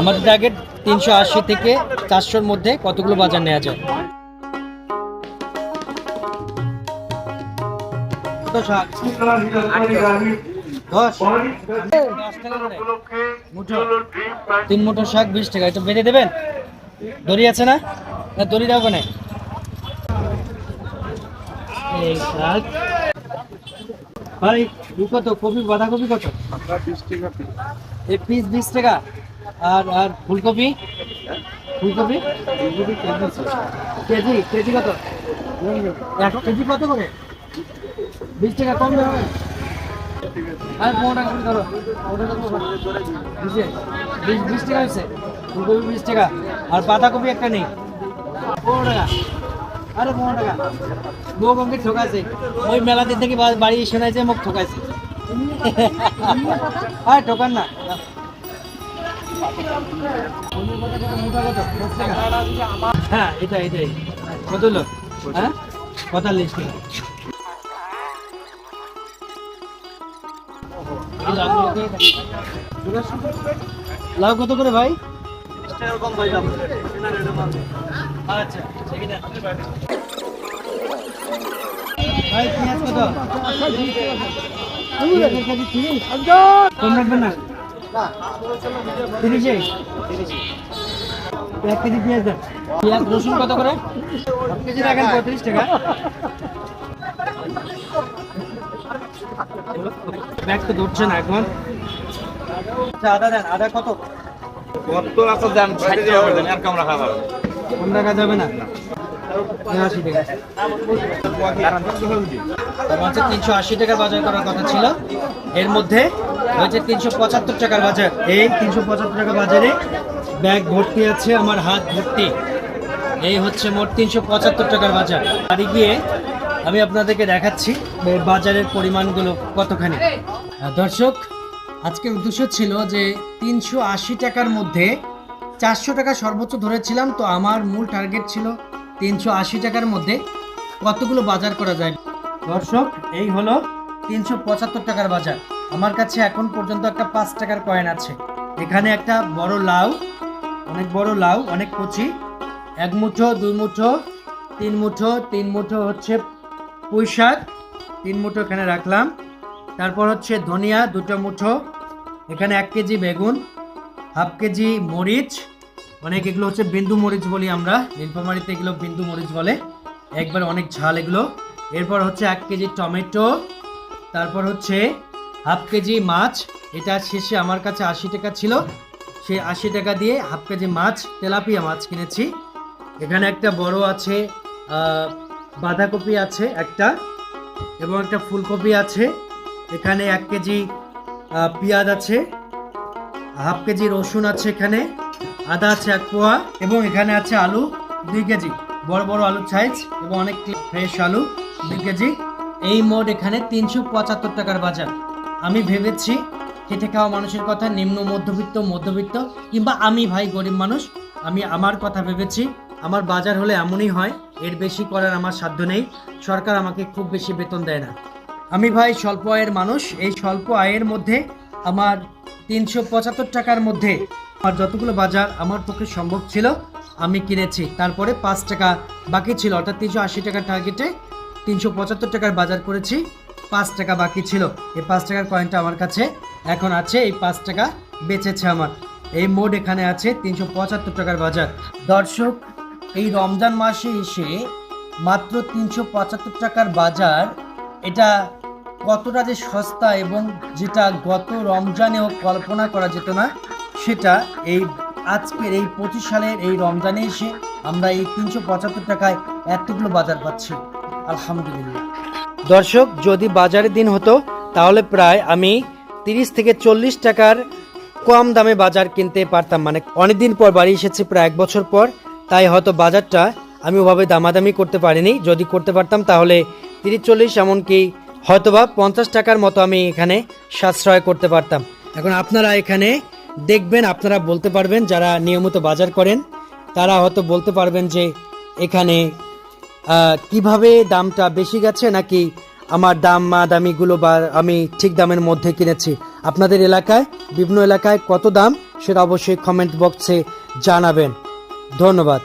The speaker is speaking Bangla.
আমাদের টার্গেট তিনশো আশি থেকে চারশোর মধ্যে কতগুলো বাজার নেওয়া যায়? তিন মুঠো শাক বিশ টাকা। একটু বেঁধে দেবেন? দড়ি আছে না? না, দড়ি দাও এই শাক। ভাই কত? কপি, বাঁধাকপি কত? এই পিস বিশ টাকা। আর আর ফুলকপি? ফুলকপি? কেজি কেজি কত? এক কেজি কত করে? বিশ টাকা কম দেবে আর পনেরো টাকা করে ধরো? বিশ বিশ টাকা হয়েছে। ফুলকপি বিশ টাকা। আর বাঁধাকপি একটা নেই। পনেরো টাকা। আরে পনেরো টাকা। বউ আমাকে ঠকাইছে। ওই মেলা দিন থেকে বাড়ি শোনাইছে মুখ ঠকাইছে। আর ঠকান না। হ্যাঁ এটা এটাই। কত হ্যাঁ। লাউ কত করে ভাই? আচ্ছা ভাই, পেঁয়াজ কত? কম রাখবেন না? তিরিশে এক কেজি পেঁয়াজ দেন। পেঁয়াজ রসুন কত করে? এক কেজি রাখেন পঁয়ত্রিশ টাকা। ব্যাগ তো ধরছে না এখন। আচ্ছা আদা দেন আদা কত? কত আছে দেন আর কম রাখা কম রাখা যাবে না? আশি টাকা। হচ্ছে তিনশো আশি টাকার বাজার করার কথা ছিল। এর মধ্যে হয়েছে তিনশো পঁচাত্তর টাকার বাজার। এই তিনশো পঁচাত্তর টাকা বাজারে ব্যাগ ভর্তি আছে, আমার হাত ভর্তি। এই হচ্ছে মোট তিনশো পঁচাত্তর টাকার বাজার। বাড়ি গিয়ে আমি আপনাদেরকে দেখাচ্ছি বাজারের পরিমাণগুলো কতখানি। দর্শক, আজকের উদ্দেশ্য ছিল যে তিনশো আশি টাকার মধ্যে চারশো টাকা সর্বোচ্চ ধরেছিলাম, তো আমার মূল টার্গেট ছিল তিনশো আশি টাকার মধ্যে কতগুলো বাজার করা যায়? দর্শক, এই হলো তিনশো পঁচাত্তর টাকার বাজার। আমার কাছে এখন পর্যন্ত একটা পাঁচ টাকার কয়েন আছে। এখানে একটা বড় লাউ, অনেক বড় লাউ, অনেক কচি। এক মুঠো, দুই মুঠো, তিন মুঠো তিন মুঠো হচ্ছে পুঁই শাক, তিন মুঠো এখানে রাখলাম। তারপর হচ্ছে ধনিয়া, দুটো মুঠো, এখানে এক কেজি বেগুন, হাফ কেজি মরিচ অনেক এগুলো হচ্ছে বিন্দু মরিচ বলি আমরা, নীলফামারিতে এগুলো বিন্দু মরিচ বলে। একবার অনেক ঝাল এগুলো। এরপর হচ্ছে এক কেজি টমেটো, তারপর হচ্ছে হাফ কেজি মাছ। এটা শেষে আমার কাছে আশি টাকা ছিল। সেই আশি টাকা দিয়ে হাফ কেজি মাছ, তেলাপিয়া মাছ কিনেছি। এখানে একটা বড় আছে বাঁধাকপি আছে একটা, এবং একটা ফুলকপি আছে। এখানে এক কেজি পেঁয়াজ আছে। হাফ কেজি রসুন আছে এখানে। আদা আছে এক পোয়া এবং এখানে আছে আলু দুই কেজি। বড় বড় আলুর সাইজ এবং অনেক ফ্রেশ আলু দুই কেজি। এই মোট এখানে তিনশো পঁচাত্তর টাকার বাজার। আমি ভেবেছি খেটে খাওয়া মানুষের কথা, নিম্ন, মধ্যবিত্ত মধ্যবিত্ত কিংবা আমি ভাই গরিব মানুষ, আমি আমার কথা ভেবেছি। আমার বাজার হলে এমনই হয়, এর বেশি করার আমার সাধ্য নেই। সরকার আমাকে খুব বেশি বেতন দেয় না। আমি ভাই স্বল্প আয়ের মানুষ, এই স্বল্প আয়ের মধ্যে আমার তিনশো পঁচাত্তর টাকার মধ্যে আমার যতগুলো বাজার আমার পক্ষে সম্ভব ছিল, আমি কিনেছি। তারপরে পাঁচ টাকা বাকি ছিল, অর্থাৎ তিনশো আশি টাকার টার্গেটে তিনশো পঁচাত্তর টাকার বাজার করেছি, পাঁচ টাকা বাকি ছিল। এই পাঁচ টাকার কয়েনটা আমার কাছে এখন আছে, এই পাঁচ টাকা বেঁচেছে আমার। এই মোড এখানে আছে তিনশো পঁচাত্তর টাকার বাজার। দর্শক, এই রমজান মাসে এসে মাত্র তিনশো পঁচাত্তর টাকার বাজার, এটা কতটা যে সস্তা এবং যেটা গত রমজানেও কল্পনা করা যেত না, সেটা এই আজকের এই পঁচিশ সালের এই রমজানে এসে আমরা এই তিনশো পঁচাত্তর টাকায় এতগুলো বাজার পাচ্ছি। আলহামদুলিল্লাহ। দর্শক, যদি বাজারের দিন হতো, তাহলে প্রায় আমি তিরিশ থেকে চল্লিশ টাকার কম দামে বাজার কিনতে পারতাম। মানে অনেকদিন পর বাড়ি এসেছি, প্রায় এক বছর পর। তাই হয়তো বাজারটা আমি ওভাবে দামাদামি করতে পারিনি। যদি করতে পারতাম, তাহলে তিরিশ চল্লিশ এমনকি হয়তোবা পঞ্চাশ টাকার মতো আমি এখানে সাশ্রয় করতে পারতাম। এখন আপনারা এখানে দেখবেন, আপনারা বলতে পারবেন, যারা নিয়মিত বাজার করেন, তারা হয়তো বলতে পারবেন যে এখানে কীভাবে দামটা বেশি গেছে নাকি আমার দাম মা দামিগুলো বা আমি ঠিক দামের মধ্যে কিনেছি। আপনাদের এলাকায়, বিভিন্ন এলাকায় কত দাম, সেটা অবশ্যই কমেন্ট বক্সে জানাবেন। ধন্যবাদ।